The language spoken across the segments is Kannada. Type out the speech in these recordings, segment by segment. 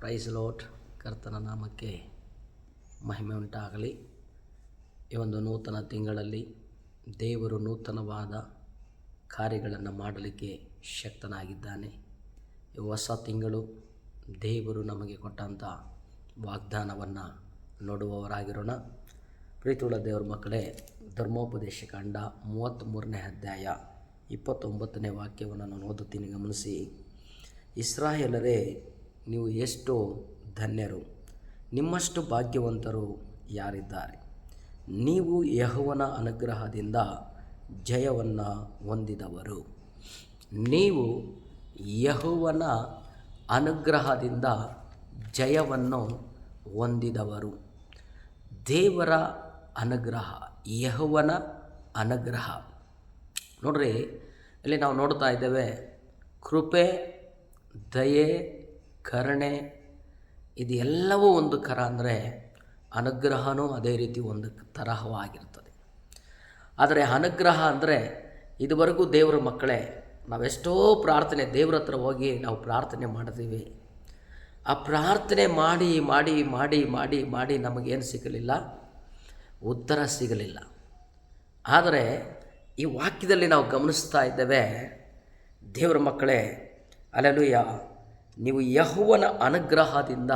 ಪ್ರೈಸ್ ಲೋಟ್ ಕರ್ತನ ನಾಮಕ್ಕೆ ಮಹಿಮೆ ಉಂಟಾಗಲಿ. ಈ ಒಂದು ನೂತನ ತಿಂಗಳಲ್ಲಿ ದೇವರು ನೂತನವಾದ ಕಾರ್ಯಗಳನ್ನು ಮಾಡಲಿಕ್ಕೆ ಶಕ್ತನಾಗಿದ್ದಾನೆ. ಈ ಹೊಸ ತಿಂಗಳು ದೇವರು ನಮಗೆ ಕೊಟ್ಟಂಥ ವಾಗ್ದಾನವನ್ನು ನೋಡುವವರಾಗಿರೋಣ. ಪ್ರೀತಿಯುಳ್ಳ ದೇವರ ಮಕ್ಕಳೇ, ಧರ್ಮೋಪದೇಶ ಕಂಡ ಮೂವತ್ತ್ಮೂರನೇ ಅಧ್ಯಾಯ ಇಪ್ಪತ್ತೊಂಬತ್ತನೇ ವಾಕ್ಯವನ್ನು ನಾನು ಓದುತ್ತೀನಿ, ಗಮನಿಸಿ. ಇಸ್ರಾಯೇಲರೇ ನೀವು ಎಷ್ಟು ಧನ್ಯರು. ನಿಮ್ಮಷ್ಟು ಭಾಗ್ಯವಂತರು ಯಾರಿದ್ದಾರೆ? ನೀವು ಯಹೋವನ ಅನುಗ್ರಹದಿಂದ ಜಯವನ್ನು ಹೊಂದಿದವರು. ನೀವು ಯಹೋವನ ಅನುಗ್ರಹದಿಂದ ಜಯವನ್ನು ಹೊಂದಿದವರು. ದೇವರ ಅನುಗ್ರಹ, ಯಹೋವನ ಅನುಗ್ರಹ. ನೋಡ್ರಿ, ಇಲ್ಲಿ ನಾವು ನೋಡ್ತಾ ಇದ್ದೇವೆ, ಕೃಪೆ, ದಯೆ ಕರುಣೆ ಇದು ಎಲ್ಲವೂ ಒಂದು ಕರ ಅಂದರೆ ಅನುಗ್ರಹನೂ ಅದೇ ರೀತಿ ಒಂದು ತರಹವಾಗಿರ್ತದೆ. ಆದರೆ ಅನುಗ್ರಹ ಅಂದರೆ ಇದುವರೆಗೂ ದೇವರ ಮಕ್ಕಳೇ, ನಾವೆಷ್ಟೋ ಪ್ರಾರ್ಥನೆ, ದೇವ್ರ ಹತ್ರ ಹೋಗಿ ನಾವು ಪ್ರಾರ್ಥನೆ ಮಾಡ್ತೀವಿ. ಆ ಪ್ರಾರ್ಥನೆ ಮಾಡಿ ಮಾಡಿ ಮಾಡಿ ಮಾಡಿ ಮಾಡಿ ನಮಗೇನು ಸಿಗಲಿಲ್ಲ? ಉತ್ತರ ಸಿಗಲಿಲ್ಲ. ಆದರೆ ಈ ವಾಕ್ಯದಲ್ಲಿ ನಾವು ಗಮನಿಸ್ತಾ ಇದ್ದೇವೆ, ದೇವರ ಮಕ್ಕಳೇ ಅಲೆಲುಯ್ಯ ನೀವು ಯಹುವನ ಅನುಗ್ರಹದಿಂದ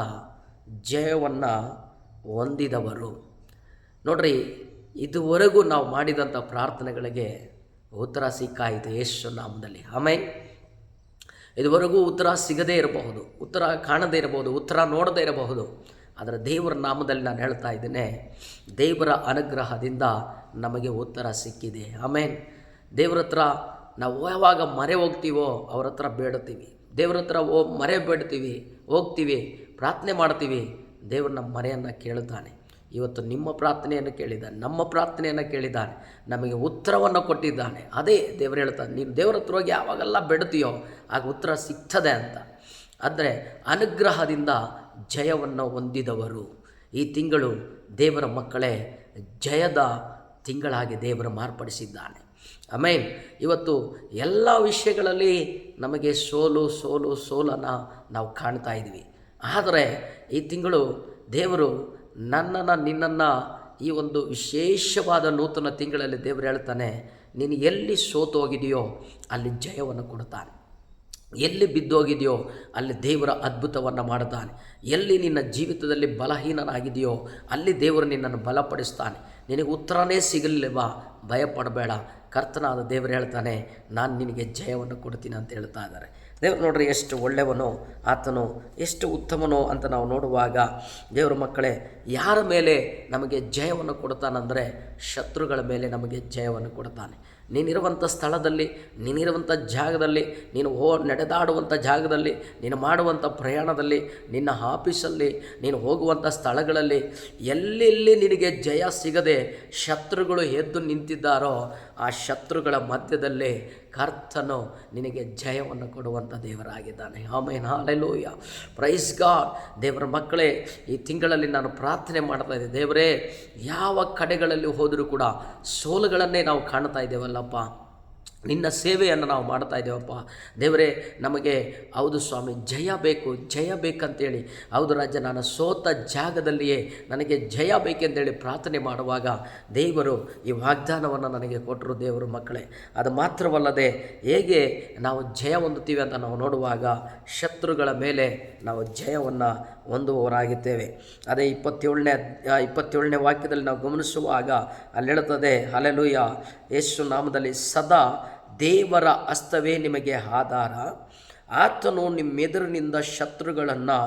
ಜಯವನ್ನು ಹೊಂದಿದವರು. ನೋಡ್ರಿ, ಇದುವರೆಗೂ ನಾವು ಮಾಡಿದಂಥ ಪ್ರಾರ್ಥನೆಗಳಿಗೆ ಉತ್ತರ ಸಿಕ್ಕಾಯಿತು ಯೇಸು ನಾಮದಲ್ಲಿ. ಆಮೇಲೆ ಇದುವರೆಗೂ ಉತ್ತರ ಸಿಗದೇ ಇರಬಹುದು, ಉತ್ತರ ಕಾಣದೇ ಇರಬಹುದು, ಉತ್ತರ ನೋಡದೇ ಇರಬಹುದು. ಆದರೆ ದೇವರ ನಾಮದಲ್ಲಿ ನಾನು ಹೇಳ್ತಾ ಇದ್ದೇನೆ, ದೇವರ ಅನುಗ್ರಹದಿಂದ ನಮಗೆ ಉತ್ತರ ಸಿಕ್ಕಿದೆ. ಆಮೇಲೆ ದೇವರ ನಾವು ಯಾವಾಗ ಮರೆ ಹೋಗ್ತೀವೋ ಅವ್ರ ಹತ್ರ ಬೇಡುತ್ತೀವಿ. ದೇವ್ರ ಹತ್ರ ಓ ಮರೆ ಬೇಡ್ತೀವಿ, ಹೋಗ್ತೀವಿ, ಪ್ರಾರ್ಥನೆ ಮಾಡ್ತೀವಿ. ದೇವರು ನಮ್ಮ ಮರೆಯನ್ನು ಕೇಳುತ್ತಾನೆ. ಇವತ್ತು ನಿಮ್ಮ ಪ್ರಾರ್ಥನೆಯನ್ನು ಕೇಳಿದ್ದಾನೆ ನಮ್ಮ ಪ್ರಾರ್ಥನೆಯನ್ನು ಕೇಳಿದ್ದಾನೆ. ನಮಗೆ ಉತ್ತರವನ್ನು ಕೊಟ್ಟಿದ್ದಾನೆ. ಅದೇ ದೇವರು ಹೇಳ್ತಾನೆ, ನೀನು ದೇವ್ರ ಹತ್ರ ಹೋಗಿ ಯಾವಾಗೆಲ್ಲ ಬಿಡ್ತೀಯೋ ಆಗ ಉತ್ತರ ಸಿಗ್ತದೆ ಅಂತ. ಆದರೆ ಅನುಗ್ರಹದಿಂದ ಜಯವನ್ನು ಹೊಂದಿದವರು. ಈ ತಿಂಗಳು ದೇವರ ಮಕ್ಕಳೇ ಜಯದ ತಿಂಗಳಾಗಿ ದೇವರು ಮಾರ್ಪಡಿಸಿದ್ದಾನೆ. ಆಮೇನ್ ಇವತ್ತು ಎಲ್ಲ ವಿಷಯಗಳಲ್ಲಿ ನಮಗೆ ಸೋಲು ಸೋಲು, ಸೋಲನ್ನು ನಾವು ಕಾಣ್ತಾ ಇದ್ವಿ. ಆದರೆ ಈ ತಿಂಗಳು ದೇವರು ನನ್ನನ್ನು, ನಿನ್ನನ್ನು ಈ ಒಂದು ವಿಶೇಷವಾದ ನೂತನ ತಿಂಗಳಲ್ಲಿ ದೇವರು ಹೇಳ್ತಾನೆ, ನೀನು ಎಲ್ಲಿ ಸೋತೋಗಿದೆಯೋ ಅಲ್ಲಿ ಜಯವನ್ನು ಕೊಡ್ತಾನೆ ಎಲ್ಲಿ ಬಿದ್ದೋಗಿದೆಯೋ ಅಲ್ಲಿ ದೇವರ ಅದ್ಭುತವನ್ನು ಮಾಡುತ್ತಾನೆ. ಎಲ್ಲಿ ನಿನ್ನ ಜೀವಿತದಲ್ಲಿ ಬಲಹೀನನಾಗಿದೆಯೋ ಅಲ್ಲಿ ದೇವರು ನಿನ್ನನ್ನು ಬಲಪಡಿಸ್ತಾನೆ. ನಿನಗೆ ಉತ್ತರನೇ ಸಿಗಲಿಲ್ಲವಾ ಭಯಪಡಬೇಡ. ಕರ್ತನಾದ ದೇವರು ಹೇಳ್ತಾನೆ, ನಾನು ನಿನಗೆ ಜಯವನ್ನು ಕೊಡ್ತೀನಿ ಅಂತ ಹೇಳ್ತಾ ಇದ್ದಾರೆ. ದೇವರು ನೋಡ್ರಿ ಎಷ್ಟು ಒಳ್ಳೆಯವನು, ಆತನು, ಎಷ್ಟು ಉತ್ತಮನೋ ಅಂತ ನಾವು ನೋಡುವಾಗ ದೇವರ ಮಕ್ಕಳೇ, ಯಾರ ಮೇಲೆ ನಮಗೆ ಜಯವನ್ನು ಕೊಡ್ತಾನಂದರೆ ಶತ್ರುಗಳ ಮೇಲೆ ನಮಗೆ ಜಯವನ್ನು ಕೊಡ್ತಾನೆ. ನೀನಿರುವಂಥ ಸ್ಥಳದಲ್ಲಿ, ನೀನಿರುವಂಥ ಜಾಗದಲ್ಲಿ, ನೀನು ಹೋ, ನಡೆದಾಡುವಂಥ ಜಾಗದಲ್ಲಿ, ನೀನು ಮಾಡುವಂಥ ಪ್ರಯಾಣದಲ್ಲಿ, ನಿನ್ನ ಆಫೀಸಲ್ಲಿ, ನೀನು ಹೋಗುವಂಥ ಸ್ಥಳಗಳಲ್ಲಿ, ಎಲ್ಲೆಲ್ಲಿ ನಿನಗೆ ಜಯ ಸಿಗದೆ ಶತ್ರುಗಳು ಎದ್ದು ನಿಂತಿದ್ದಾರೋ ಆ ಶತ್ರುಗಳ ಮಧ್ಯದಲ್ಲಿ ಕರ್ತನು ನಿನಗೆ ಜಯವನ್ನು ಕೊಡುವಂಥ ದೇವರಾಗಿದ್ದಾನೆ. ಆಮೇನ. ಹಾಲೆಲೂಯ ಪ್ರೈಸ್ ಗಾಡ್ ದೇವರ ಮಕ್ಕಳೇ, ಈ ತಿಂಗಳಲ್ಲಿ ನಾನು ಪ್ರಾರ್ಥನೆ ಮಾಡ್ತಾ ಇದ್ದೆ. ದೇವರೇ, ಯಾವ ಕಡೆಗಳಲ್ಲಿ ಹೋದರೂ ಕೂಡ ಸೋಲುಗಳನ್ನೇ ನಾವು ಕಾಣ್ತಾ ಇದ್ದೇವಲ್ಲಪ್ಪ. ನಿನ್ನ ಸೇವೆಯನ್ನು ನಾವು ಮಾಡ್ತಾ ಇದ್ದೇವಪ್ಪ. ದೇವರೇ, ನಮಗೆ ಹೌದು ಸ್ವಾಮಿ, ಜಯ ಬೇಕು, ಜಯ ಬೇಕಂತೇಳಿ. ಹೌದು ರಾಜ್ಯ ನಾನು ಸೋತ ಜಾಗದಲ್ಲಿಯೇ ನನಗೆ ಜಯ ಬೇಕೆಂತೇಳಿ ಪ್ರಾರ್ಥನೆ ಮಾಡುವಾಗ ದೇವರು ಈ ವಾಗ್ದಾನವನ್ನು ನನಗೆ ಕೊಟ್ಟರು ದೇವರು ಮಕ್ಕಳೇ. ಅದು ಮಾತ್ರವಲ್ಲದೆ ಹೇಗೆ ನಾವು ಜಯ ಹೊಂದುತ್ತೀವಿ ಅಂತ ನಾವು ನೋಡುವಾಗ ಶತ್ರುಗಳ ಮೇಲೆ ನಾವು ಜಯವನ್ನು ಹೊಂದುವವರಾಗಿದ್ದೇವೆ. ಅದೇ ಇಪ್ಪತ್ತೇಳನೇ ಇಪ್ಪತ್ತೇಳನೇ ವಾಕ್ಯದಲ್ಲಿ ನಾವು ಗಮನಿಸುವಾಗ ಅಲ್ಲಿ ಹೇಳುತ್ತದೆ ಅಲೆಲುಯ್ಯ ಯೇಸು ನಾಮದಲ್ಲಿ ಸದಾ ದೇವರ ಅಸ್ತವೇ ನಿಮಗೆ ಆಧಾರ. ಆತನು ನಿಮ್ಮೆದುರಿನಿಂದ ಶತ್ರುಗಳನ್ನು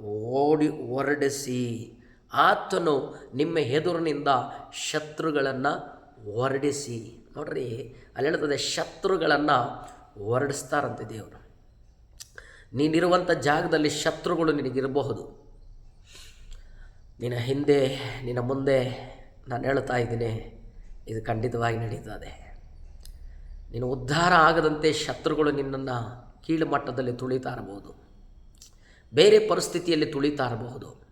ಓಡಿ ಹೊರಡಿಸಿ. ಆತನು ನಿಮ್ಮ ಎದುರಿನಿಂದ ಶತ್ರುಗಳನ್ನು ಹೊರಡಿಸಿ. ನೋಡ್ರಿ, ಅಲ್ಲಿ ಹೇಳ್ತದೆ ಶತ್ರುಗಳನ್ನು ಹೊರಡಿಸ್ತಾರಂತೆ ದೇವರು. ನೀನಿರುವಂಥ ಜಾಗದಲ್ಲಿ ಶತ್ರುಗಳು ನಿನಗಿರಬಹುದು. ನಿನ್ನ ಹಿಂದೆ, ನಿನ್ನ ಮುಂದೆ ನಾನು ಹೇಳ್ತಾ ಇದ್ದೀನಿ. ಇದು ಖಂಡಿತವಾಗಿ ನಡೀತದೆ. ನೀನು ಉದ್ಧಾರ ಆಗದಂತೆ ಶತ್ರುಗಳು ನಿನ್ನನ್ನು ಕೀಳು ಮಟ್ಟದಲ್ಲಿ ತುಳಿತಾ ಇರಬಹುದು. ಬೇರೆ ಪರಿಸ್ಥಿತಿಯಲ್ಲಿ ತುಳಿತಾ ಇರಬಹುದು.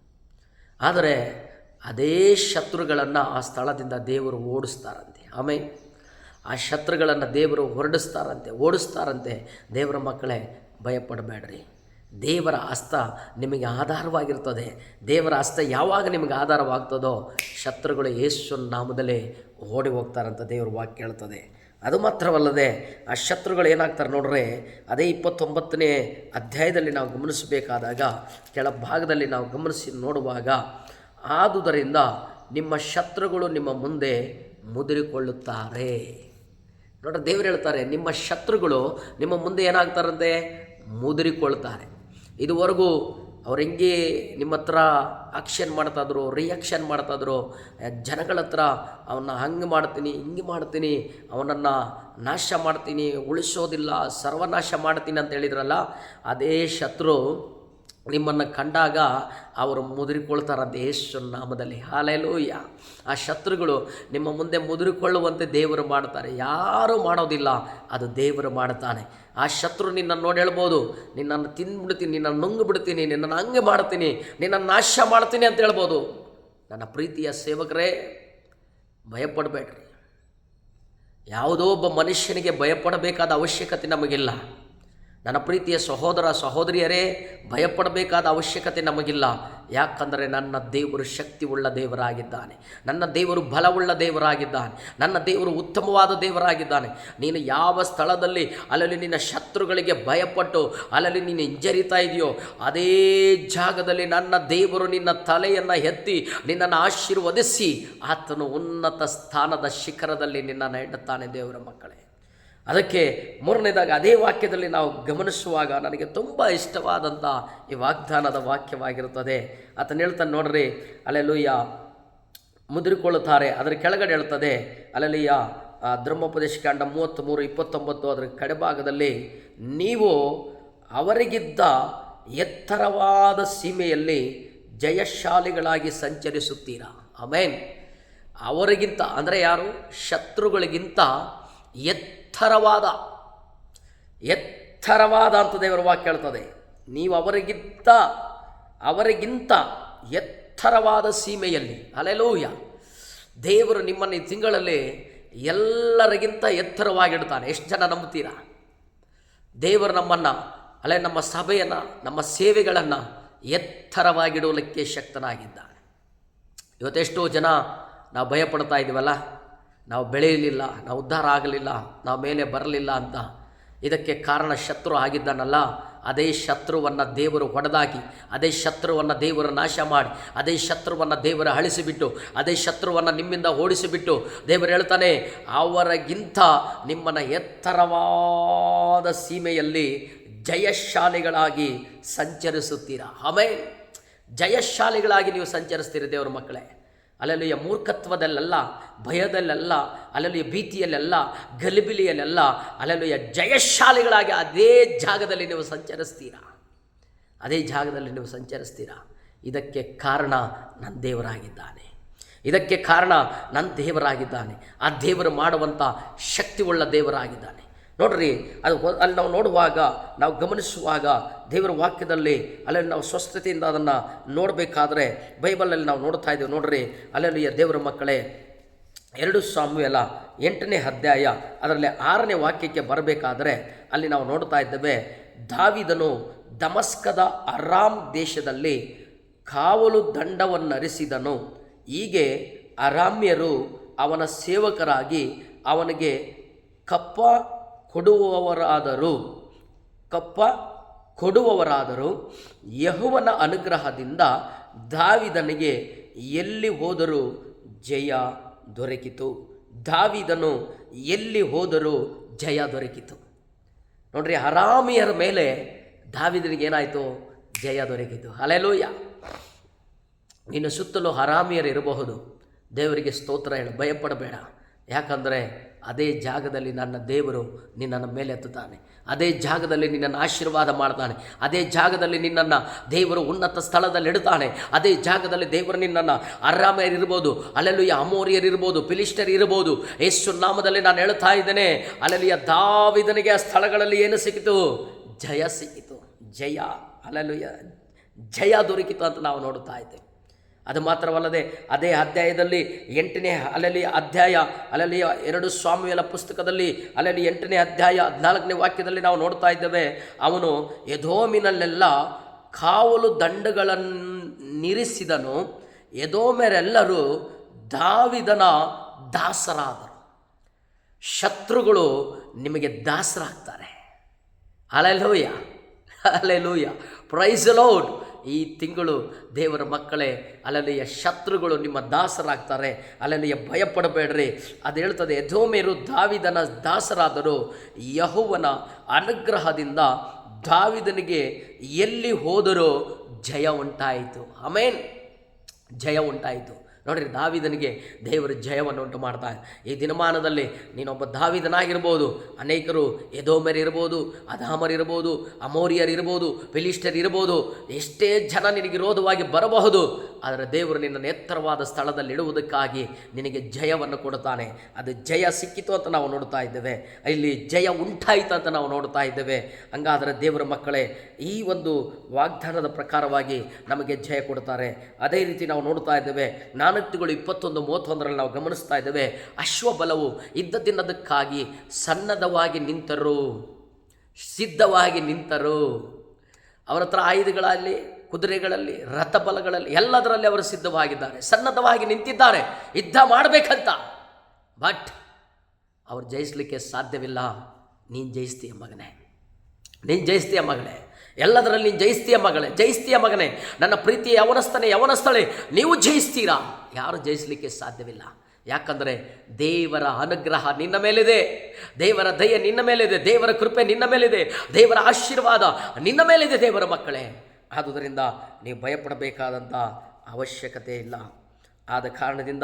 ಆದರೆ ಅದೇ ಶತ್ರುಗಳನ್ನು ಆ ಸ್ಥಳದಿಂದ ದೇವರು ಓಡಿಸ್ತಾರಂತೆ. ಆಮೇಲೆ ಆ ಶತ್ರುಗಳನ್ನು ದೇವರು ಹೊರಡಿಸ್ತಾರಂತೆ, ಓಡಿಸ್ತಾರಂತೆ. ದೇವರ ಮಕ್ಕಳೇ, ಭಯಪಡಬೇಡ್ರಿ. ದೇವರ ಹಸ್ತ ನಿಮಗೆ ಆಧಾರವಾಗಿರ್ತದೆ. ದೇವರ ಹಸ್ತ ಯಾವಾಗ ನಿಮಗೆ ಆಧಾರವಾಗ್ತದೋ, ಶತ್ರುಗಳು ಯೇಸು ನಾಮದಲ್ಲೇ ಓಡಿ ಹೋಗ್ತಾರಂತ ದೇವರು ವಾಕ್ಯ ಹೇಳ್ತದೆ ಅದು ಮಾತ್ರವಲ್ಲದೆ ಆ ಶತ್ರುಗಳು ಏನಾಗ್ತಾರೆ ನೋಡ್ರೆ, ಅದೇ ಇಪ್ಪತ್ತೊಂಬತ್ತನೇ ಅಧ್ಯಾಯದಲ್ಲಿ ನಾವು ಗಮನಿಸಬೇಕಾದಾಗ ಕೆಳಭಾಗದಲ್ಲಿ ನಾವು ಗಮನಿಸಿ ನೋಡುವಾಗ, ಆದುದರಿಂದ ನಿಮ್ಮ ಶತ್ರುಗಳು ನಿಮ್ಮ ಮುಂದೆ ಮುದುರಿಕೊಳ್ಳುತ್ತಾರೆ. ನೋಡ್ರಿ, ದೇವರು ಹೇಳ್ತಾರೆ, ನಿಮ್ಮ ಶತ್ರುಗಳು ನಿಮ್ಮ ಮುಂದೆ ಏನಾಗ್ತಾರಂತೆ? ಮುದುರಿಕೊಳ್ತಾರೆ ಇದುವರೆಗೂ ಅವ್ರು ಹೆಂಗೆ ನಿಮ್ಮ ಹತ್ರ ಆಕ್ಷನ್ ಮಾಡ್ತಾಯಿದ್ರು ರಿಯಾಕ್ಷನ್ ಮಾಡ್ತಾಯಿದ್ರು ಜನಗಳ ಹತ್ರ ಅವನ್ನ ಹಂಗೆ ಮಾಡ್ತೀನಿ, ಹಿಂಗೆ ಮಾಡ್ತೀನಿ, ಅವನನ್ನು ನಾಶ ಮಾಡ್ತೀನಿ, ಉಳಿಸೋದಿಲ್ಲ, ಸರ್ವನಾಶ ಮಾಡ್ತೀನಿ ಅಂತ ಹೇಳಿದ್ರಲ್ಲ, ಅದೇ ಶತ್ರು ನಿಮ್ಮನ್ನು ಕಂಡಾಗ ಅವರು ಮುದುರಿಕೊಳ್ತಾರೆ ದೇಶ ನಾಮದಲ್ಲಿ. ಹಾಲೆಲೂಯ್ಯ ಆ ಶತ್ರುಗಳು ನಿಮ್ಮ ಮುಂದೆ ಮುದುರಿಕೊಳ್ಳುವಂತೆ ದೇವರು ಮಾಡ್ತಾರೆ. ಯಾರೂ ಮಾಡೋದಿಲ್ಲ. ಅದು ದೇವರು ಮಾಡ್ತಾನೆ ಆ ಶತ್ರು ನಿನ್ನನ್ನು ನೋಡಿ ಹೇಳ್ಬೋದು, ನಿನ್ನನ್ನು ತಿಂದ್ಬಿಡ್ತೀನಿ ನಿನ್ನನ್ನು ನುಂಗು ಬಿಡ್ತೀನಿ ನಿನ್ನನ್ನು ಹಂಗೆ ಮಾಡ್ತೀನಿ, ನಿನ್ನನ್ನು ನಾಶ ಮಾಡ್ತೀನಿ ಅಂತ ಹೇಳ್ಬೋದು. ನನ್ನ ಪ್ರೀತಿಯ ಸೇವಕರೇ, ಭಯಪಡಬೇಡ್ರಿ. ಯಾವುದೋ ಒಬ್ಬ ಮನುಷ್ಯನಿಗೆ ಭಯಪಡಬೇಕಾದ ಅವಶ್ಯಕತೆ ನಮಗಿಲ್ಲ. ನನ್ನ ಪ್ರೀತಿಯ ಸಹೋದರ ಸಹೋದರಿಯರೇ, ಭಯಪಡಬೇಕಾದ ಅವಶ್ಯಕತೆ ನಮಗಿಲ್ಲ. ಯಾಕಂದರೆ ನನ್ನ ದೇವರು ಶಕ್ತಿ ಉಳ್ಳ ದೇವರಾಗಿದ್ದಾನೆ. ನನ್ನ ದೇವರು ಬಲವುಳ್ಳ ದೇವರಾಗಿದ್ದಾನೆ. ನನ್ನ ದೇವರು ಉತ್ತಮವಾದ ದೇವರಾಗಿದ್ದಾನೆ. ನೀನು ಯಾವ ಸ್ಥಳದಲ್ಲಿ ಅಲ್ಲಲ್ಲಿ ನಿನ್ನ ಶತ್ರುಗಳಿಗೆ ಭಯಪಟ್ಟು ಅಲ್ಲಲ್ಲಿ ನೀನು ಹಿಂಜರಿತಾ ಇದೆಯೋ, ಅದೇ ಜಾಗದಲ್ಲಿ ನನ್ನ ದೇವರು ನಿನ್ನ ತಲೆಯನ್ನು ಎತ್ತಿ ನಿನ್ನನ್ನು ಆಶೀರ್ವದಿಸಿ ಆತನು ಉನ್ನತ ಸ್ಥಾನದ ಶಿಖರದಲ್ಲಿ ನಿನ್ನನ್ನು ಇಡುತ್ತಾನೆ ದೇವರ ಮಕ್ಕಳೇ. ಅದಕ್ಕೆ ಮೂರನೇದಾಗಿ ಅದೇ ವಾಕ್ಯದಲ್ಲಿ ನಾವು ಗಮನಿಸುವಾಗ ನನಗೆ ತುಂಬ ಇಷ್ಟವಾದಂಥ ಈ ವಾಗ್ದಾನದ ವಾಕ್ಯವಾಗಿರುತ್ತದೆ. ಆತನು ಹೇಳ್ತಾನೆ ನೋಡ್ರಿ ಅಲ್ಲೆಲ್ಲೂಯ್ಯ ಮುದುರಿಕೊಳ್ಳುತ್ತಾರೆ, ಅದರ ಕೆಳಗಡೆ ಹೇಳ್ತದೆ ಅಲ್ಲೆಲ್ಲೂಯ್ಯ ಧರ್ಮೋಪದೇಶ ಕಾಂಡ ಮೂವತ್ತ್ಮೂರು, ಇಪ್ಪತ್ತೊಂಬತ್ತು ಅದರ ಕಡೆಭಾಗದಲ್ಲಿ, ನೀವು ಅವರಿಗಿದ್ದ ಎತ್ತರವಾದ ಸೀಮೆಯಲ್ಲಿ ಜಯಶಾಲಿಗಳಾಗಿ ಸಂಚರಿಸುತ್ತೀರಾ? ಆಮೇನ್. ಅವರಿಗಿಂತ, ಅಂದರೆ ಯಾರು? ಶತ್ರುಗಳಿಗಿಂತ ಎತ್ತರವಾದ ಎತ್ತರವಾದ ಅಂತ ದೇವರ ವಾಕ್ಯ ಹೇಳ್ತದೆ ನೀವು ಅವರಿಗಿಂತ ಅವರಿಗಿಂತ ಎತ್ತರವಾದ ಸೀಮೆಯಲ್ಲಿ ಅಲೆಲೋಯ್ಯ ದೇವರು ನಿಮ್ಮನ್ನು ಈ ತಿಂಗಳಲ್ಲಿ ಎಲ್ಲರಿಗಿಂತ ಎತ್ತರವಾಗಿಡ್ತಾನೆ. ಎಷ್ಟು ಜನ ನಂಬುತ್ತೀರಾ? ದೇವರು ನಮ್ಮನ್ನು ಅಲೆ ನಮ್ಮ ಸಭೆಯನ್ನು, ನಮ್ಮ ಸೇವೆಗಳನ್ನು ಎತ್ತರವಾಗಿಡೋಲಿಕ್ಕೆ ಶಕ್ತನಾಗಿದ್ದಾನೆ. ಇವತ್ತೆಷ್ಟೋ ಜನ ನಾವು ಭಯಪಡ್ತಾ ಇದ್ದೀವಲ್ಲ ನಾವು ಬೆಳೆಯಲಿಲ್ಲ, ನಾವು ಉದ್ಧಾರ ಆಗಲಿಲ್ಲ, ನಾವು ಮೇಲೆ ಬರಲಿಲ್ಲ ಅಂತ ಇದಕ್ಕೆ ಕಾರಣ ಶತ್ರು ಆಗಿದ್ದಾನಲ್ಲ. ಅದೇ ಶತ್ರುವನ್ನು ದೇವರು ಹೊಡೆದಾಕಿ, ಅದೇ ಶತ್ರುವನ್ನು ದೇವರು ನಾಶ ಮಾಡಿ, ಅದೇ ಶತ್ರುವನ್ನು ದೇವರು ಅಳಿಸಿಬಿಟ್ಟು, ಅದೇ ಶತ್ರುವನ್ನು ನಿಮ್ಮಿಂದ ಓಡಿಸಿಬಿಟ್ಟು ದೇವರು ಹೇಳ್ತಾನೆ, ಅವರಿಗಿಂತ ನಿಮ್ಮನ್ನು ಎತ್ತರವಾದ ಸೀಮೆಯಲ್ಲಿ ಜಯಶಾಲಿಗಳಾಗಿ ಸಂಚರಿಸುತ್ತೀರಾ? ಆಮೇಲೆ ಜಯಶಾಲಿಗಳಾಗಿ ನೀವು ಸಂಚರಿಸ್ತೀರಿ ದೇವರ ಮಕ್ಕಳೇ. ಅಲ್ಲಲ್ಲಿಯ ಮೂರ್ಖತ್ವದಲ್ಲೆಲ್ಲ, ಭಯದಲ್ಲೆಲ್ಲ ಅಲ್ಲಲ್ಲಿಯ ಭೀತಿಯಲ್ಲೆಲ್ಲ, ಗಲಿಬಿಲಿಯಲ್ಲೆಲ್ಲ ಅಲ್ಲಲ್ಲಿಯ ಜಯಶಾಲಿಗಳಾಗಿ ಅದೇ ಜಾಗದಲ್ಲಿ ನೀವು ಸಂಚರಿಸ್ತೀರಾ? ಅದೇ ಜಾಗದಲ್ಲಿ ನೀವು ಸಂಚರಿಸ್ತೀರಾ? ಇದಕ್ಕೆ ಕಾರಣ ನನ್ನ ದೇವರಾಗಿದ್ದಾನೆ. ಇದಕ್ಕೆ ಕಾರಣ ನನ್ನ ದೇವರಾಗಿದ್ದಾನೆ. ಆ ದೇವರು ಮಾಡುವಂಥ ಶಕ್ತಿಯುಳ್ಳ ದೇವರಾಗಿದ್ದಾನೆ. ನೋಡ್ರಿ, ಅದು ಅಲ್ಲಿ ನಾವು ನೋಡುವಾಗ, ನಾವು ಗಮನಿಸುವಾಗ ದೇವರ ವಾಕ್ಯದಲ್ಲಿ ಅಲ್ಲಲ್ಲಿ ನಾವು ಸ್ವಸ್ಥತೆಯಿಂದ ಅದನ್ನು ನೋಡಬೇಕಾದ್ರೆ ಬೈಬಲಲ್ಲಿ ನಾವು ನೋಡ್ತಾ ಇದ್ದೇವೆ ನೋಡ್ರಿ. ಅಲ್ಲಲ್ಲಿಯ ದೇವರ ಮಕ್ಕಳೇ, ಎರಡು ಸಾಮ್ಯಲ ಎಂಟನೇ ಅಧ್ಯಾಯ ಅದರಲ್ಲಿ ಆರನೇ ವಾಕ್ಯಕ್ಕೆ ಬರಬೇಕಾದರೆ ಅಲ್ಲಿ ನಾವು ನೋಡ್ತಾ ಇದ್ದೇವೆ, ದಾವಿದನು ದಮಸ್ಕದ ಅರಾಮ್ ದೇಶದಲ್ಲಿ ಕಾವಲು ದಂಡವನ್ನರಿಸಿದನು. ಹೀಗೆ ಅರಾಮ್ಯರು ಅವನ ಸೇವಕರಾಗಿ ಅವನಿಗೆ ಕಪ್ಪ ಕೊಡುವವರಾದರೂ. ಕಪ್ಪ ಕೊಡುವವರಾದರೂ. ಯಹುವನ ಅನುಗ್ರಹದಿಂದ ದಾವಿದನಿಗೆ ಎಲ್ಲಿ ಹೋದರೂ ಜಯ ದೊರಕಿತು. ದಾವಿದನು ಎಲ್ಲಿ ಹೋದರೂ ಜಯ ದೊರಕಿತು. ನೋಡ್ರಿ ಹರಾಮಿಯರ ಮೇಲೆ ದಾವಿದನಿಗೆ ಏನಾಯಿತು? ಜಯ ದೊರಕಿತು. ಅಲೆಲೂಯ ನಿನ್ನ ಸುತ್ತಲೂ ಹರಾಮಿಯರು ಇರಬಹುದು. ದೇವರಿಗೆ ಸ್ತೋತ್ರ ಹೇಳು, ಭಯಪಡಬೇಡ. ಯಾಕಂದರೆ ಅದೇ ಜಾಗದಲ್ಲಿ ನನ್ನ ದೇವರು ನಿನ್ನನ್ನು ಮೇಲೆತ್ತುತ್ತಾನೆ ಅದೇ ಜಾಗದಲ್ಲಿ ನಿನ್ನನ್ನು ಆಶೀರ್ವಾದ ಮಾಡ್ತಾನೆ. ಅದೇ ಜಾಗದಲ್ಲಿ ನಿನ್ನನ್ನು ದೇವರು ಉನ್ನತ ಸ್ಥಳದಲ್ಲಿ ಇಡ್ತಾನೆ. ಅದೇ ಜಾಗದಲ್ಲಿ ದೇವರು ನಿನ್ನನ್ನು ಅರಾಮರಿರ್ಬೋದು ಅಲ್ಲೆಲ್ಲುಯ ಅಮೋರಿಯರಿರ್ಬೋದು ಫಿಲಿಸ್ಟರ್ ಇರ್ಬೋದು ಯೇಸು ನಾಮದಲ್ಲಿ ನಾನು ಹೇಳ್ತಾ ಇದ್ದೇನೆ ಅಲ್ಲೆಲ್ಲಿಯ ದಾವಿದನಿಗೆ ಆ ಸ್ಥಳಗಳಲ್ಲಿ ಏನು ಸಿಕ್ಕಿತು? ಜಯ ಸಿಕ್ಕಿತು. ಜಯ ಅಲ್ಲೆಲ್ಲುಯ ಜಯ ದೊರಕಿತು ಅಂತ ನಾವು ನೋಡುತ್ತಾ ಇದ್ದೇವೆ. ಅದು ಮಾತ್ರವಲ್ಲದೆ ಅದೇ ಅಧ್ಯಾಯದಲ್ಲಿ ಎಂಟನೇ ಅಲೆಲಿ ಅಧ್ಯಾಯ ಅಲೆಲಿಯ ಎರಡು ಸ್ವಾಮಿಯಲ ಪುಸ್ತಕದಲ್ಲಿ ಅಲಲಿ ಎಂಟನೇ ಅಧ್ಯಾಯ ಹದಿನಾಲ್ಕನೇ ವಾಕ್ಯದಲ್ಲಿ ನಾವು ನೋಡ್ತಾ ಇದ್ದೇವೆ, ಅವನು ಎದೋಮಿನಲ್ಲೆಲ್ಲ ಕಾವಲು ದಂಡಗಳನ್ನಿರಿಸಿದನು ಎದೋಮೆರೆಲ್ಲರೂ ದಾವಿದನ ದಾಸರಾದರು. ಶತ್ರುಗಳು ನಿಮಗೆ ದಾಸರಾಗ್ತಾರೆ. ಅಲೆಲೂಯ ಅಲೆಲೂಯ, ಪ್ರೈಸ್ ಲೌಡ್ ಈ ತಿಂಗಳು ದೇವರ ಮಕ್ಕಳೇ ಅಲ್ಲಲ್ಲಿಯ ಶತ್ರುಗಳು ನಿಮ್ಮ ದಾಸರಾಗ್ತಾರೆ. ಅಲ್ಲಲ್ಲಿಯ ಭಯಪಡಬೇಡ್ರಿ. ಅದು ಹೇಳ್ತದೆ ಯಧೋಮೇರು ದಾವಿದನ ದಾಸರಾದರು, ಯಹುವನ ಅನುಗ್ರಹದಿಂದ ದಾವಿದನಿಗೆ ಎಲ್ಲಿ ಹೋದರೂ ಜಯ ಉಂಟಾಯಿತು. ಆಮೇನ್. ಜಯ ಉಂಟಾಯಿತು. ನೋಡ್ರಿ, ದಾವಿದನಿಗೆ ದೇವರು ಜಯವನ್ನು ಉಂಟು ಮಾಡ್ತಾ. ಈ ದಿನಮಾನದಲ್ಲಿ ನೀನೊಬ್ಬ ದಾವಿದನಾಗಿರ್ಬೋದು, ಅನೇಕರು ಎದೋಮರಿರ್ಬೋದು ಅಧಾಮರ್ ಅಮೋರಿಯರಿರ್ಬೋದು ಫಿಲಿಸ್ಟರ್ ಇರ್ಬೋದು ಎಷ್ಟೇ ಜನ ನಿನಗೆ ವಿರೋಧವಾಗಿ ಬರಬಹುದು, ಆದರೆ ದೇವರು ನಿನ್ನನ್ನು ಎತ್ತರವಾದ ಸ್ಥಳದಲ್ಲಿ ಇಡುವುದಕ್ಕಾಗಿ ನಿನಗೆ ಜಯವನ್ನು ಕೊಡುತ್ತಾನೆ. ಅದು ಜಯ ಸಿಕ್ಕಿತು ಅಂತ ನಾವು ನೋಡ್ತಾ ಇದ್ದೇವೆ. ಇಲ್ಲಿ ಜಯ ಉಂಟಾಯಿತು ಅಂತ ನಾವು ನೋಡ್ತಾ ಇದ್ದೇವೆ. ಹಂಗಾದರೆ ದೇವರ ಮಕ್ಕಳೇ, ಈ ಒಂದು ವಾಗ್ದಾನದ ಪ್ರಕಾರವಾಗಿ ನಮಗೆ ಜಯ ಕೊಡ್ತಾರೆ ಅದೇ ರೀತಿ ನಾವು ನೋಡ್ತಾ ಇದ್ದೇವೆ ನಾನಕ್ತಿಗಳು ಇಪ್ಪತ್ತೊಂದು, ಮೂವತ್ತೊಂದರಲ್ಲಿ ನಾವು ಗಮನಿಸ್ತಾ ಇದ್ದೇವೆ. ಅಶ್ವಬಲವು ಇದ್ದದಿನ್ನದಕ್ಕಾಗಿ ಸನ್ನದ್ಧವಾಗಿ ನಿಂತರು, ಸಿದ್ಧವಾಗಿ ನಿಂತರು. ಅವರ ಹತ್ರ ಆಯುಧಗಳಲ್ಲಿ, ಕುದುರೆಗಳಲ್ಲಿ, ರಥಬಲಗಳಲ್ಲಿ, ಎಲ್ಲದರಲ್ಲಿ ಅವರು ಸಿದ್ಧವಾಗಿದ್ದಾರೆ. ಸನ್ನದ್ಧವಾಗಿ ನಿಂತಿದ್ದಾರೆ. ಯುದ್ಧ ಮಾಡಬೇಕಂತ. ಬಟ್ ಅವ್ರು ಜಯಿಸಲಿಕ್ಕೆ ಸಾಧ್ಯವಿಲ್ಲ. ನೀನು ಜಯಿಸ್ತೀಯ ಮಗನೇ. ನೀನು ಜಯಿಸ್ತೀಯ ಮಗಳೇ ಎಲ್ಲದರಲ್ಲಿ ಜಯಿಸ್ತೀಯ ಮಗಳೇ, ಜಯಿಸ್ತೀಯ ಮಗನೇ, ನನ್ನ ಪ್ರೀತಿ ಯವನಸ್ಥನೇ, ಯವನಸ್ಥಳೆ, ನೀವು ಜಯಿಸ್ತೀರಾ? ಯಾರು ಜಯಿಸಲಿಕ್ಕೆ ಸಾಧ್ಯವಿಲ್ಲ. ಯಾಕಂದರೆ ದೇವರ ಅನುಗ್ರಹ ನಿನ್ನ ಮೇಲಿದೆ, ದೇವರ ದಯ ನಿನ್ನ ಮೇಲಿದೆ, ದೇವರ ಕೃಪೆ ನಿನ್ನ ಮೇಲಿದೆ, ದೇವರ ಆಶೀರ್ವಾದ ನಿನ್ನ ಮೇಲಿದೆ ದೇವರ ಮಕ್ಕಳೇ. ಆದುದರಿಂದ ನೀವು ಭಯಪಡಬೇಕಾದಂಥ ಅವಶ್ಯಕತೆ ಇಲ್ಲ. ಆದ ಕಾರಣದಿಂದ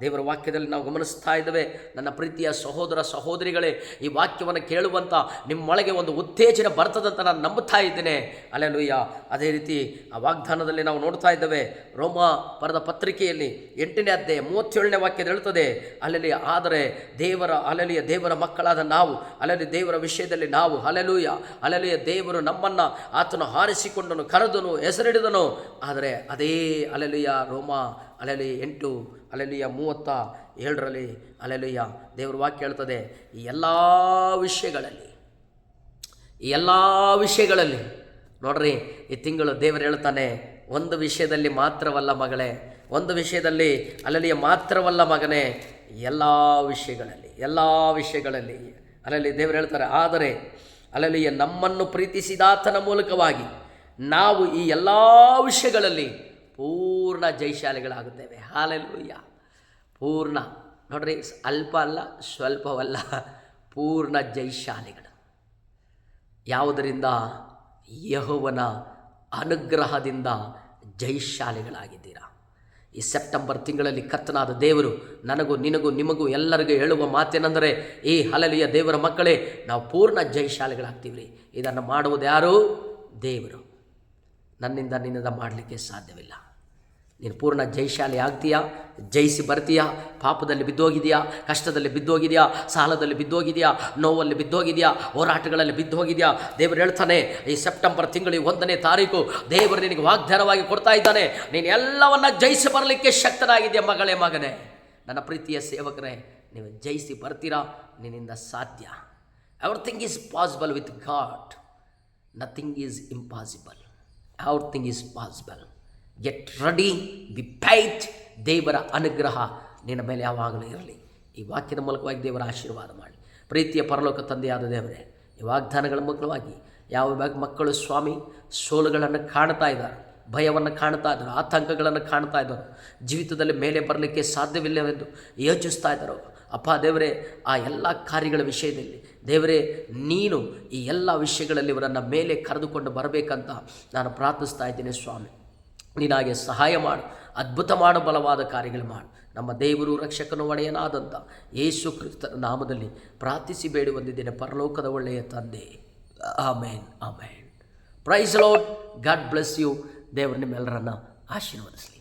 ದೇವರ ವಾಕ್ಯದಲ್ಲಿ ನಾವು ಗಮನಿಸ್ತಾ ಇದ್ದೇವೆ. ನನ್ನ ಪ್ರೀತಿಯ ಸಹೋದರ ಸಹೋದರಿಗಳೇ, ಈ ವಾಕ್ಯವನ್ನು ಕೇಳುವಂಥ ನಿಮ್ಮೊಳಗೆ ಒಂದು ಉತ್ತೇಜನ ಬರ್ತದಂತ ನಾನು ನಂಬುತ್ತಾ ಇದ್ದೇನೆ. ಅಲೆಲುಯ್ಯ. ಅದೇ ರೀತಿ ಆ ವಾಗ್ದಾನದಲ್ಲಿ ನಾವು ನೋಡ್ತಾ ಇದ್ದೇವೆ. ರೋಮ ಪರದ ಪತ್ರಿಕೆಯಲ್ಲಿ ಎಂಟನೇ ಅಧ್ಯಾಯ ಮೂವತ್ತೇಳನೇ ವಾಕ್ಯದ ಹೇಳ್ತದೆ ಅಲೆಲಿ ಆದರೆ ದೇವರ ಅಲೆಲಿಯ ದೇವರ ಮಕ್ಕಳಾದ ನಾವು ಅಲೆಲಿ ದೇವರ ವಿಷಯದಲ್ಲಿ ನಾವು, ಅಲೆಲುಯ್ಯ. ಅಲೆಲಿಯ ದೇವರು ನಮ್ಮನ್ನು ಆತನು ಹಾರಿಸಿಕೊಂಡನು, ಕರೆದನು, ಹೆಸರಿಡಿದನು. ಆದರೆ ಅದೇ ಅಲೆಲಿಯ ರೋಮ ಅಲೆಲಿ ಎಂಟು ಅಲೆಲಿಯ ಮೂವತ್ತ ಏಳರಲ್ಲಿ ಅಲೆಲಿಯ ದೇವರ ವಾಕ್ಯ ಹೇಳ್ತದೆ ಈ ಎಲ್ಲ ವಿಷಯಗಳಲ್ಲಿ, ಈ ಎಲ್ಲ ವಿಷಯಗಳಲ್ಲಿ, ನೋಡ್ರಿ, ಈ ತಿಂಗಳು ದೇವರು ಹೇಳ್ತಾನೆ, ಒಂದು ವಿಷಯದಲ್ಲಿ ಮಾತ್ರವಲ್ಲ ಮಗಳೇ, ಒಂದು ವಿಷಯದಲ್ಲಿ ಅಲೆಲಿಯ ಮಾತ್ರವಲ್ಲ ಮಗನೇ ಎಲ್ಲ ವಿಷಯಗಳಲ್ಲಿ ಎಲ್ಲ ವಿಷಯಗಳಲ್ಲಿ ಅಲ್ಲಲ್ಲಿ ದೇವರು ಹೇಳ್ತಾರೆ, ಆದರೆ ಅಲ್ಲಲ್ಲಿಯ ನಮ್ಮನ್ನು ಪ್ರೀತಿಸಿದಾತನ ಮೂಲಕವಾಗಿ ನಾವು ಈ ಎಲ್ಲ ವಿಷಯಗಳಲ್ಲಿ ಪೂರ್ಣ ಜೈಶಾಲಿಗಳಾಗುತ್ತೇವೆ. ಹಾಲೆಲ್ಲೂಯ್ಯ ಪೂರ್ಣ. ನೋಡ್ರಿ, ಅಲ್ಪ ಅಲ್ಲ, ಸ್ವಲ್ಪವಲ್ಲ, ಪೂರ್ಣ ಜೈಶಾಲಿಗಳು. ಯಾವುದರಿಂದ? ಯಹೋವನ ಅನುಗ್ರಹದಿಂದ ಜೈಶಾಲಿಗಳಾಗಿದ್ದೀರಾ. ಈ ಸೆಪ್ಟೆಂಬರ್ ತಿಂಗಳಲ್ಲಿ ಕತ್ತನಾದ ದೇವರು ನನಗೂ, ನಿನಗೂ, ನಿಮಗೂ ಎಲ್ಲರಿಗೂ ಹೇಳುವ ಮಾತೇನೆಂದರೆ, ಈ ಹಲಲಿಯ ದೇವರ ಮಕ್ಕಳೇ, ನಾವು ಪೂರ್ಣ ಜಯಶಾಲಿಗಳಾಗ್ತೀವಿ ಇದನ್ನು ಮಾಡುವುದು ಯಾರು? ದೇವರು. ನನ್ನಿಂದ ನಿನ್ನಿಂದ ಮಾಡಲಿಕ್ಕೆ ಸಾಧ್ಯವಿಲ್ಲ. ನೀನು ಪೂರ್ಣ ಜಯಶಾಲಿ ಆಗ್ತೀಯಾ? ಜಯಿಸಿ ಬರ್ತೀಯಾ? ಪಾಪದಲ್ಲಿ ಬಿದ್ದೋಗಿದೆಯಾ ಕಷ್ಟದಲ್ಲಿ ಬಿದ್ದೋಗಿದೆಯಾ ಸಾಲದಲ್ಲಿ ಬಿದ್ದೋಗಿದೆಯಾ ನೋವಲ್ಲಿ ಬಿದ್ದೋಗಿದೆಯಾ ಹೋರಾಟಗಳಲ್ಲಿ ಬಿದ್ದೋಗಿದೆಯಾ ದೇವರು ಹೇಳ್ತಾನೆ, ಈ ಸೆಪ್ಟೆಂಬರ್ ತಿಂಗಳಿಗೆ ಒಂದನೇ ತಾರೀಕು ದೇವರು ನಿನಗೆ ವಾಗ್ದಾನವಾಗಿ ಕೊಡ್ತಾ ಇದ್ದಾನೆ. ನೀನು ಎಲ್ಲವನ್ನ ಜಯಿಸಿ ಬರಲಿಕ್ಕೆ ಶಕ್ತನಾಗಿದೆಯಾ ಮಗಳೇ ಮಗನೇ. ನನ್ನ ಪ್ರೀತಿಯ ಸೇವಕರೇ, ನೀವು ಜಯಿಸಿ ಬರ್ತೀರಾ? ನಿನ್ನಿಂದ ಸಾಧ್ಯ. Everything is possible with God nothing is impossible everything is possible get ready be fight ದೇವರ ಅನುಗ್ರಹ ನಿನ್ನ ಮೇಲೆ ಯಾವಾಗಲೂ ಇರಲಿ. ಈ ವಾಕ್ಯದ ಮೂಲಕವಾಗಿ ದೇವರ ಆಶೀರ್ವಾದ ಮಾಡಿ. ಪ್ರೀತಿಯ ಪರಲೋಕ ತಂದೆಯಾದ ದೇವರೇ, ಈ ವಾಗ್ದಾನಗಳ ಮೂಲಕವಾಗಿ ಯಾವ ಮಕ್ಕಳು ಸ್ವಾಮಿ ಸೋಲುಗಳನ್ನು ಕಾಣ್ತಾ ಇದ್ದಾರೆ, ಭಯವನ್ನು ಕಾಣ್ತಾ ಇದ್ದಾರೆ, ಆತಂಕಗಳನ್ನು ಕಾಣ್ತಾ ಇದ್ದಾರೆ, ಜೀವಿತದಲ್ಲಿ ಮೇಲೆ ಬರಲಿಕ್ಕೆ ಸಾಧ್ಯವಿಲ್ಲವೆಂದು ಯೋಚಿಸ್ತಾ ಇದ್ದಾರೆ? ಅಪ್ಪ ದೇವರೇ, ಆ ಎಲ್ಲ ಕಾರ್ಯಗಳ ವಿಷಯದಲ್ಲಿ ದೇವರೇ, ನೀನು ಈ ಎಲ್ಲ ವಿಷಯಗಳಲ್ಲಿ ಇವರನ್ನು ಮೇಲೆ ಕರೆದುಕೊಂಡು ಬರಬೇಕಂತ ನಾನು ಪ್ರಾರ್ಥಿಸ್ತಾ ಇದ್ದೀನಿ ಸ್ವಾಮಿ. ನೀನಾಗೆ ಸಹಾಯ ಮಾಡು. ಅದ್ಭುತ ಮಾಡು, ಬಲವಾದ ಕಾರ್ಯಗಳು ಮಾಡು. ನಮ್ಮ ದೇವರು ರಕ್ಷಕನು ಒಡೆಯನಾದಂಥ ಯೇಸು ಕ್ರಿಸ್ತನ ನಾಮದಲ್ಲಿ ಪ್ರಾರ್ಥಿಸಿ ಬೇಡಿ ಬಂದಿದ್ದೇನೆ ಪರಲೋಕದ ಒಳ್ಳೆಯ ತಂದೆ. Amen amen. Praise Lord God bless you ದೇವರು ನಿಮ್ಮೆಲ್ಲರನ್ನ ಆಶೀರ್ವದಿಸಲಿ.